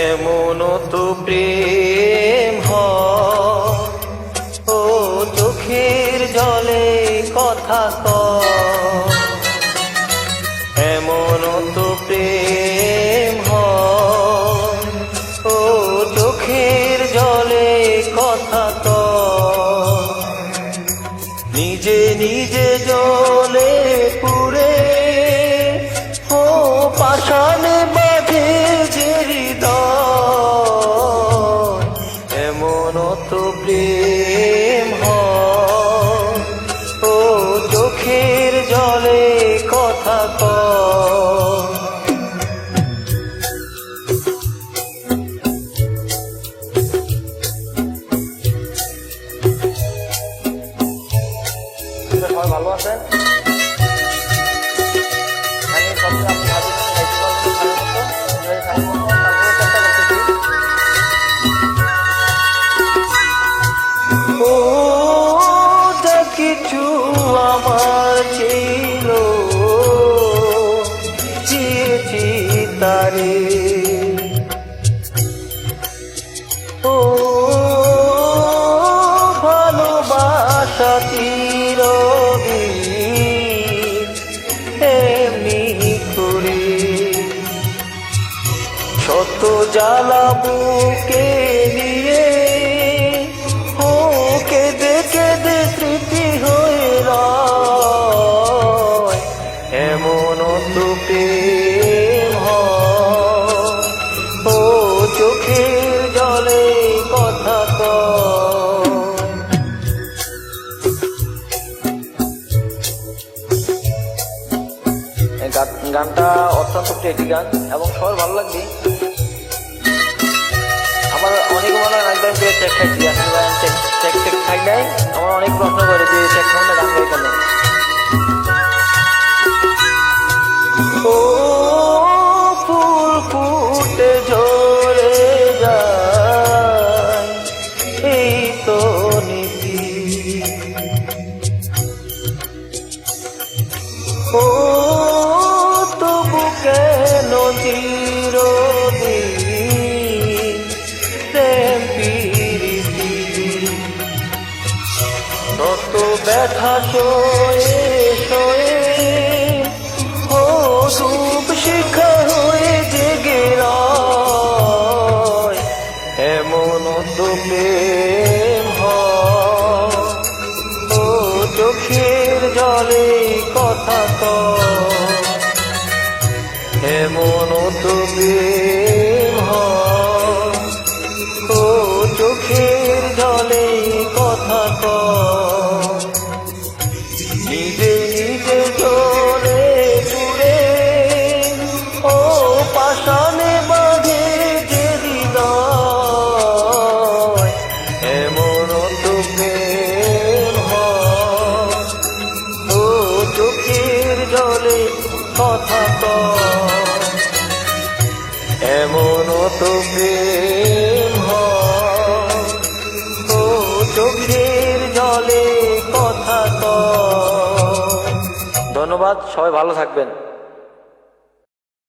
এমন তো প্রেম ও চোখের জলে কথা ক এমন তো প্রেম ও চোখের জলে কথা ক নিজে নিজে জল সবাই ভালো আছেন? আমি তারে। ও শত জ্বালা বুকে নিয়ে ও কেঁদে কেঁদে স্মৃতি হয়ে এমন তো প্রেম হয় ও চোখের জলে কথা কয় গানটা অত্যন্ত একটি গান এবং সবার ভালো লাগবে মনে হয় একদম চেক খাইছি চেক চেক খাই আমার অনেক প্রশ্ন করে যে চেক খাওয়া গান গাই কেন? ও ফুল ফুটে ঝরে যায়, এই তো নীতি। ও তবু কেন ব্যথা সয়ে সয়ে। ও সুখ শিখা হয়ে জেগে এমন তো প্রেম ও চোখের জলে কথা কয়। এমন তো প্রেম জলে কথা ধন্যবাদ সবাই ভালো থাকবেন।